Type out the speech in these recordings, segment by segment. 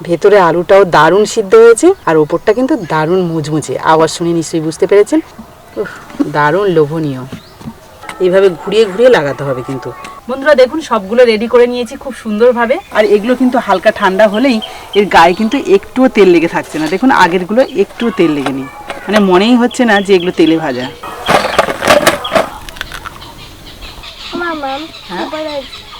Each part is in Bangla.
ভেতরে আলুটাও দারুণ সিদ্ধ হয়েছে আর ওপরটা কিন্তু দারুণ মুচমুচে আওয়াজ শুনে নিশ্চয়ই বুঝতে পেরেছেন? দারুণ লোভনীয়। এইভাবে ঘুরিয়ে ঘুরিয়ে লাগাতে হবে কিন্তু। বন্ধুরা দেখুন সবগুলো রেডি করে নিয়েছি খুব সুন্দরভাবে। আর এগুলো কিন্তু হালকা ঠান্ডা হলেই এর গায়ে কিন্তু একটুও তেল লেগে থাকছে না। দেখুন আগেরগুলো একটুও তেল লেগে নেই মানে মনেই হচ্ছে না যে এগুলো তেলে ভাজা। হ্যাঁ?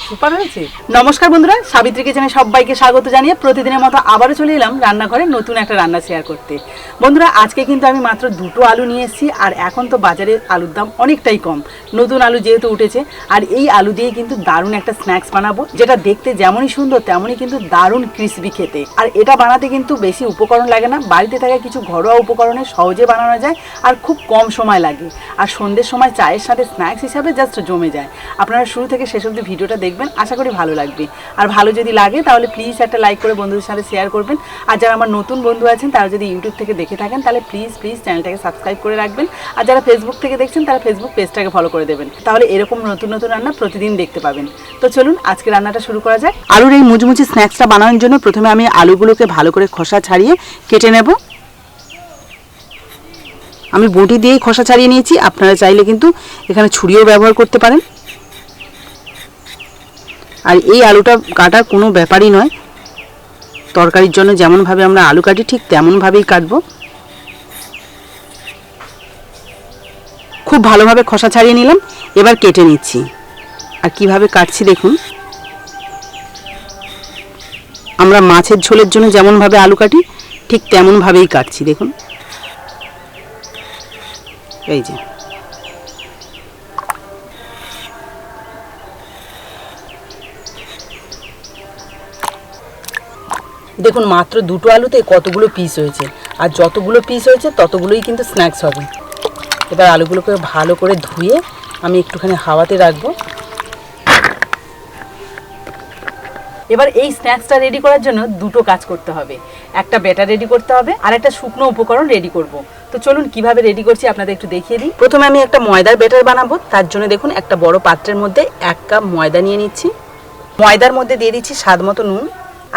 সুপার হয়েছে। নমস্কার বন্ধুরা সাবিত্রী কিচেনে সবাইকে স্বাগত জানিয়ে প্রতিদিনের মতো আবারও চলে এলাম রান্নাঘরে নতুন একটা রান্না শেয়ার করতে। বন্ধুরা, আজকে কিন্তু আমি মাত্র দুটো আলু নিয়ে এসেছি, আর এখন তো বাজারে আলুর দাম অনেকটাই কম। নতুন আলু যেহেতু উঠেছে, আর এই আলু দিয়ে কিন্তু দারুণ একটা স্ন্যাক্স বানাবো, যেটা দেখতে যেমনই সুন্দর, তেমনই কিন্তু দারুণ ক্রিসপি খেতে। আর এটা বানাতে কিন্তু বেশি উপকরণ লাগে না, বাড়িতে থাকা কিছু ঘরোয়া উপকরণে সহজে বানানো যায়, আর খুব কম সময় লাগে। আর সন্ধ্যের সময় চায়ের সাথে স্ন্যাক্স হিসাবে জাস্ট জমে যায়। আপনারা শুরু থেকে শেষ অবধি ভিডিওটা দেখবেন আশা করি ভালো লাগবে। আর ভালো যদি লাগে, তাহলে প্লিজ একটা লাইক করে বন্ধুদের সাথে শেয়ার করবেন। আর যারা আমার নতুন বন্ধু আছেন, তারা যদি ইউটিউব থেকে দেখে থাকেন, তাহলে প্লিজ প্লিজ চ্যানেলটাকে সাবস্ক্রাইব করে রাখবেন। আর যারা ফেসবুক থেকে দেখছেন, তারা ফেসবুক পেজটাকে ফলো করে দেবেন। তাহলে এরকম নতুন নতুন রান্না প্রতিদিন দেখতে পাবেন। তো চলুন, আজকে রান্নাটা শুরু করা যাক। আলুর এই মুচমুচি স্ন্যাক্সটা বানানোর জন্য প্রথমে আমি আলুগুলোকে ভালো করে খোসা ছাড়িয়ে কেটে নেব। আমি বটি দিয়েই খোসা ছাড়িয়ে নিয়েছি। আপনারা চাইলে কিন্তু এখানে ছুরিও ব্যবহার করতে পারেন। আর এই আলুটা কাটার কোনো ব্যাপারই নয়। তরকারির জন্য যেমনভাবে আমরা আলু কাটি, ঠিক তেমনভাবেই কাটবো। খুব ভালোভাবে খসা ছাড়িয়ে নিলাম, এবার কেটে নিচ্ছি। আর কীভাবে কাটছি দেখুন। আমরা মাছের ঝোলের জন্য যেমনভাবে আলু কাটি, ঠিক তেমনভাবেই কাটছি, দেখুন। এই যে। দেখুন, মাত্র দুটো আলুতে কতগুলো পিস হয়েছে। আর যতগুলো পিস হয়েছে, ততগুলোই কিন্তু স্ন্যাক্স হবে। এবার আলুগুলোকে ভালো করে ধুয়ে আমি একটুখানি হাওয়াতে রাখব। এবার এই স্ন্যাক্সটা রেডি করার জন্য দুটো কাজ করতে হবে। একটা ব্যাটার রেডি করতে হবে, আর একটা শুকনো উপকরণ রেডি করব। তো চলুন, কীভাবে রেডি করছি আপনাদের একটু দেখিয়ে দিই। প্রথমে আমি একটা ময়দার ব্যাটার বানাবো। তার জন্য দেখুন, একটা বড় পাত্রের মধ্যে এক কাপ ময়দা নিয়ে নিচ্ছি। ময়দার মধ্যে দিয়ে দিচ্ছি স্বাদ মতো নুন।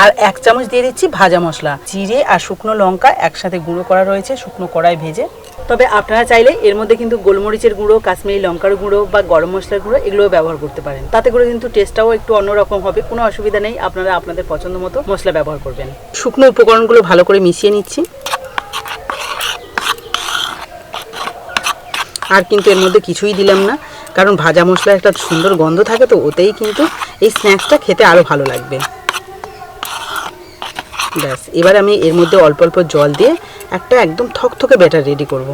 আর এক চামচ দিয়ে দিচ্ছি ভাজা মশলা। জিরে আর শুকনো লঙ্কা একসাথে গুঁড়ো করা রয়েছে, শুকনো কড়াই ভেজে। তবে আপনারা চাইলে এর মধ্যে কিন্তু গোলমরিচের গুঁড়ো, কাশ্মীরি লঙ্কার গুঁড়ো বা গরম মশলার গুঁড়ো এগুলোও ব্যবহার করতে পারেন। তাতে করে কিন্তু টেস্টটাও একটু অন্যরকম হবে, কোনো অসুবিধা নেই, আপনারা আপনাদের পছন্দ মতো মশলা ব্যবহার করবেন। শুকনো উপকরণগুলো ভালো করে মিশিয়ে নিচ্ছি। আর কিন্তু এর মধ্যে কিছুই দিলাম না, কারণ ভাজা মশলা একটা সুন্দর গন্ধ থাকে তো, ওতেই কিন্তু এই স্ন্যাক্সটা খেতে আরও ভালো লাগবে। ব্যাস, এবার আমি এর মধ্যে অল্প অল্প জল দিয়ে একটা একদম থকথকে ব্যাটার রেডি করব।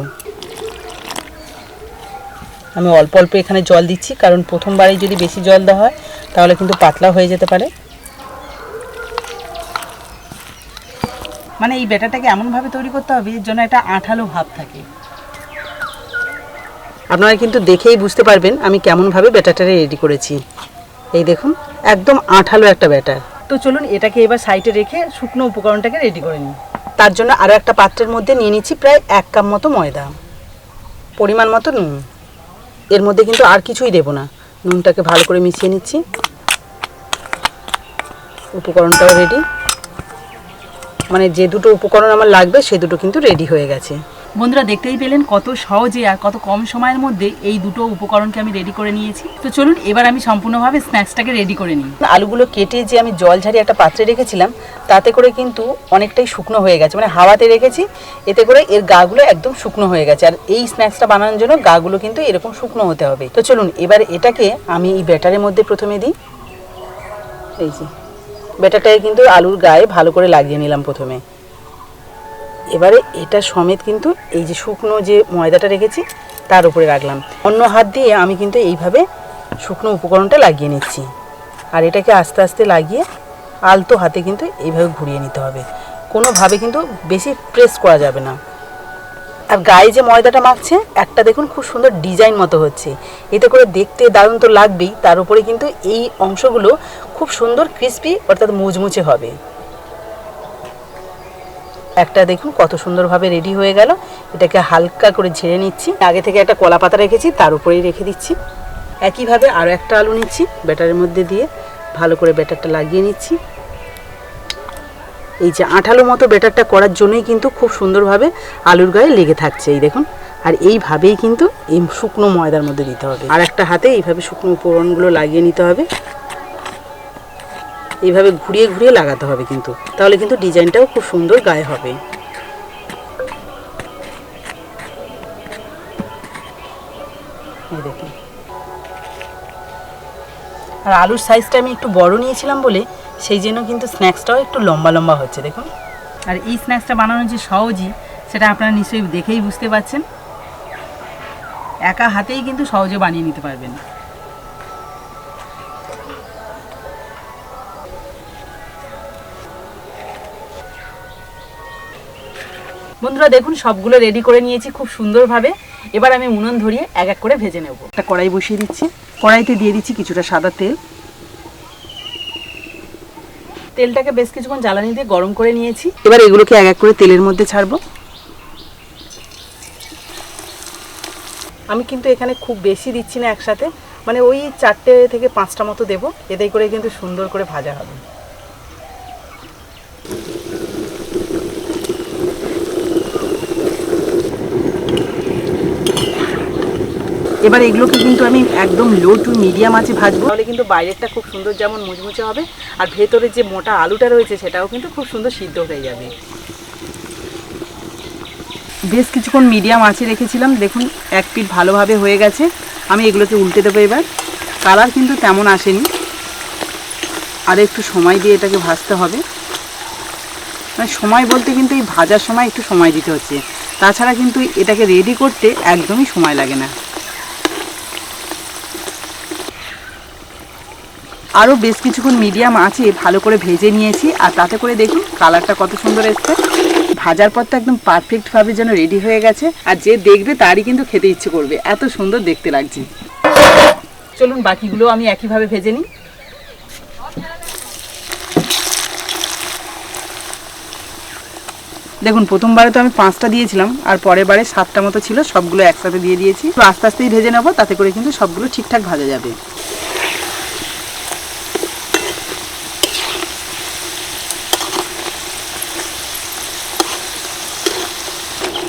আমি অল্প অল্প এখানে জল দিচ্ছি, কারণ প্রথমবারেই যদি বেশি জল দেওয়া হয়, তাহলে কিন্তু পাতলা হয়ে যেতে পারে। মানে এই ব্যাটারটাকে এমনভাবে তৈরি করতে হবে এর জন্য একটা আঠালো ভাব থাকে। আপনারা কিন্তু দেখেই বুঝতে পারবেন আমি কেমনভাবে ব্যাটারটা রেডি করেছি। এই দেখুন, একদম আঠালো একটা ব্যাটার। তো চলুন এটাকে এবার সাইডে রেখে শুকনো উপকরণটাকে রেডি করে নিই। তার জন্য আরও একটা পাত্রের মধ্যে নিয়ে নিচ্ছি প্রায় এক কাপ মতো ময়দা, পরিমাণ মতো নুন। এর মধ্যে কিন্তু আর কিছুই দেবো না। নুনটাকে ভালো করে মিশিয়ে নিচ্ছি। উপকরণটাও রেডি মানে যে দুটো উপকরণ আমার লাগবে, সে দুটো কিন্তু রেডি হয়ে গেছে। বন্ধুরা দেখতেই পেলেন কত সহজে আর কত কম সময়ের মধ্যে এই দুটো উপকরণকে আমি রেডি করে নিয়েছি। তো চলুন, এবার আমি সম্পূর্ণভাবে স্ন্যাক্সটাকে রেডি করে নিই। আলুগুলো কেটে যে আমি জল ঝারিয়ে একটা পাত্রে রেখেছিলাম, তাতে করে কিন্তু অনেকটাই শুকনো হয়ে গেছে। মানে হাওয়াতে রেখেছি, এতে করে এর গাগুলো একদম শুকনো হয়ে গেছে। আর এই স্ন্যাক্সটা বানানোর জন্য গাগুলো কিন্তু এরকম শুকনো হতে হবে। তো চলুন, এবার এটাকে আমি এই ব্যাটারের মধ্যে প্রথমে দিই। এই যে, ব্যাটারটাকে কিন্তু আলুর গায়ে ভালো করে লাগিয়ে নিলাম প্রথমে। এবারে এটা সমেত কিন্তু এই যে শুকনো যে ময়দাটা রেখেছি, তার উপরে রাখলাম। অন্য হাত দিয়ে আমি কিন্তু এইভাবে শুকনো উপকরণটা লাগিয়ে নিচ্ছি। আর এটাকে আস্তে আস্তে লাগিয়ে আলতো হাতে কিন্তু এইভাবে ঘুরিয়ে নিতে হবে। কোনোভাবে কিন্তু বেশি প্রেস করা যাবে না। আর গায়ে যে ময়দাটা মাখছে, একটা দেখুন খুব সুন্দর ডিজাইন মতো হচ্ছে। এতে করে দেখতে দারুণ তো লাগবেই, তার উপরে কিন্তু এই অংশগুলো খুব সুন্দর ক্রিস্পি অর্থাৎ মুচমুচে হবে। একটা দেখুন কত সুন্দরভাবে রেডি হয়ে গেল। এটাকে হালকা করে ঝেড়ে নিচ্ছি। আগে থেকে একটা কলা পাতা রেখেছি, তার উপরেই রেখে দিচ্ছি। একইভাবে আরও একটা আলু নিচ্ছি, ব্যাটারের মধ্যে দিয়ে ভালো করে ব্যাটারটা লাগিয়ে নিচ্ছি। এই যে আঠালো মতো ব্যাটারটা করার জন্যই কিন্তু খুব সুন্দরভাবে আলুর গায়ে লেগে থাকছে, এই দেখুন। আর এইভাবেই কিন্তু এই শুকনো ময়দার মধ্যে দিতে হবে। আর একটা হাতে এইভাবে শুকনো উপকরণগুলো লাগিয়ে নিতে হবে। এইভাবে ঘুরিয়ে ঘুরিয়ে লাগাতে হবে কিন্তু। তাহলে কিন্তু ডিজাইনটাও খুব সুন্দর গায়ে হবে। আর আলুর সাইজটা আমি একটু বড় নিয়েছিলাম বলে, সেই জন্য কিন্তু স্ন্যাক্সটাও একটু লম্বা লম্বা হচ্ছে, দেখুন। আর এই স্ন্যাক্সটা বানানো যে সহজই, সেটা আপনারা নিশ্চয়ই দেখেই বুঝতে পারছেন। একা হাতেই কিন্তু সহজে বানিয়ে নিতে পারবেন। বন্ধুরা দেখুন, সবগুলো রেডি করে নিয়েছি খুব সুন্দরভাবে। এবার আমি উনুন ধরিয়ে এক এক করে ভেজে নেব। একটা কড়াই বসিয়ে দিচ্ছি। কড়াইতে দিয়ে দিচ্ছি কিছুটা সাদা তেল। তেলটাকে বেশ কিছুক্ষণ জ্বালানি দিয়ে গরম করে নিয়েছি। এবার এগুলোকে এক এক করে তেলের মধ্যে ছাড়বো। আমি কিন্তু এখানে খুব বেশি দিচ্ছি না একসাথে। মানে ওই চারটে থেকে পাঁচটা মতো দেবো। এতে করে কিন্তু সুন্দর করে ভাজা হবে। এবার এগুলোকে কিন্তু আমি একদম লো টু মিডিয়াম আছে ভাজবো। তাহলে কিন্তু বাইরেরটা খুব সুন্দর যেমন মুচমুচে হবে আর ভেতরে যে মোটা আলুটা রয়েছে সেটাও কিন্তু খুব সুন্দর সিদ্ধ হয়ে যাবে। বেশ কিছুক্ষণ মিডিয়াম আঁচে রেখেছিলাম দেখুন এক পিঠ ভালোভাবে হয়ে গেছে। আমি এগুলোকে উল্টে দেবো এবার। কালার কিন্তু তেমন আসেনি। আর একটু সময় দিয়ে এটাকে ভাজতে হবে। মানে সময় বলতে কিন্তু এই ভাজার সময় একটু সময় দিতে হচ্ছে। তাছাড়া কিন্তু এটাকে রেডি করতে একদমই সময় লাগে না। আরও বেশ কিছুক্ষণ মিডিয়াম আছে ভালো করে ভেজে নিয়েছি, আর তাতে করে দেখুন কালারটা কত সুন্দর এসছে। ভাজার পর তো একদম পারফেক্টভাবে যেন রেডি হয়ে গেছে, আর যে দেখবে তারই কিন্তু খেতে ইচ্ছে করবে। এত সুন্দর দেখতে লাগছে। চলুন বাকিগুলো আমি একইভাবে ভেজে নিই। দেখুন, প্রথমবারে তো আমি পাঁচটা দিয়েছিলাম, আর পরের বারে সাতটা মতো ছিল, সবগুলো একসাথে দিয়ে দিয়েছি। আস্তে আস্তেই ভেজে নেব, তাতে করে কিন্তু সবগুলো ঠিকঠাক ভাজা যাবে।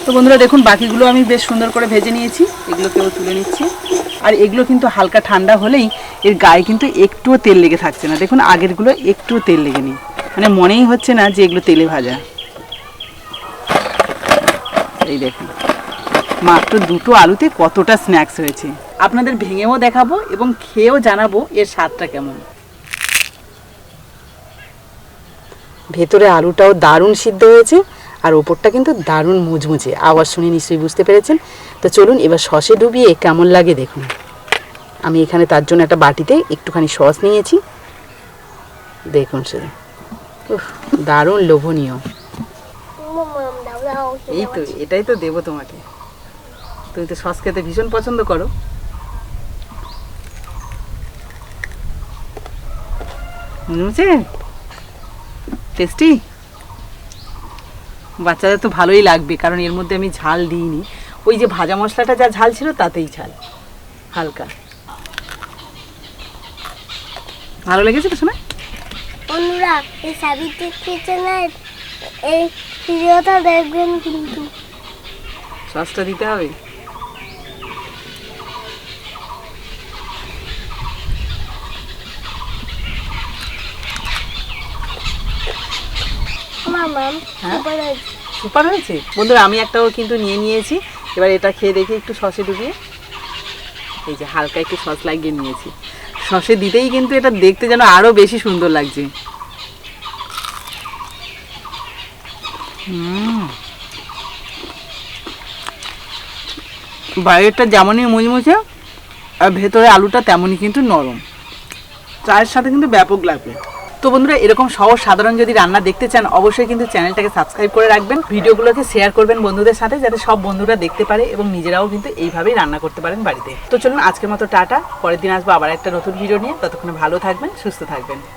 তো বন্ধুরা দেখুন, বাকিগুলো আমি বেশ সুন্দর করে ভেজে নিয়েছি, এগুলোকেও তুলে নিচ্ছি। আর এগুলো কিন্তু হালকা ঠান্ডা হলেই এর গায়ে কিন্তু একটুও তেল লেগে থাকছে না। দেখুন, আগেরগুলো একটুও তেল লেগে নেই মানে মনেই হচ্ছে না যে এগুলো তেলে ভাজা। এই দেখুন, মাত্র দুটো আলুতে কতটা স্ন্যাক্স হয়েছে। আপনাদের ভেঙেও দেখাবো এবং খেয়েও জানাব এর স্বাদটা কেমন। ভেতরে আলুটাও দারুণ সিদ্ধ হয়েছে। আর ওপরটা কিন্তু দারুণ মুচমুচে। আওয়াজ শুনে নিশ্চয়ই বুঝতে পেরেছেন। তো চলুন এবার সসে ডুবিয়ে কেমন লাগে দেখুন। আমি এখানে তার জন্য একটা বাটিতে একটুখানি সস নিয়েছি। দেখুন উফ, দারুণ লোভনীয়। এই তো এটাই তো দেবো তোমাকে। তুমি তো সস খেতে ভীষণ পছন্দ করো। টেস্টি? বাচ্চাদের তো ভালোই লাগবে কারণ এর মধ্যে আমি ঝাল দিইনি। ওই যে ভাজা মশলাটা যা ঝাল ছিল তাতেই ঝাল হালকা। ভালো লেগেছে তো শোনা বন্ধুরা এই সাবিত্রী কিচেনের এই ভিডিওটা দেখবেন কিন্তু। সস্তা দিতে হবে? হ্যাঁ? সুপার আছে। সুপার হয়েছে? বন্ধুরা আমি একটাও কিন্তু নিয়ে নিয়েছি। এবার এটা খেয়ে দেখি একটু সসে ডুবিয়ে। এই যে হালকা একটু সস লাগিয়ে নিয়েছি। সসে দিতেই কিন্তু এটা দেখতে যেন আরও বেশি সুন্দর লাগছে। হুম। বাইরেরটা যেমনই মুচমুচে আর ভেতরে আলুটা তেমনই কিন্তু নরম। চায়ের সাথে কিন্তু ব্যাপক লাগবে। তো বন্ধুরা, এরকম সহজ সাধারণ যদি রান্না দেখতে চান, অবশ্যই কিন্তু চ্যানেলটাকে সাবস্ক্রাইব করে রাখবেন। ভিডিওগুলোকে শেয়ার করবেন বন্ধুদের সাথে, যাতে সব বন্ধুরা দেখতে পারে এবং নিজেরাও কিন্তু এইভাবেই রান্না করতে পারেন বাড়িতে। তো চলুন, আজকের মতো টাটা। পরের দিন আসব আবার একটা নতুন ভিডিও নিয়ে। ততক্ষণে ভালো থাকবেন, সুস্থ থাকবেন।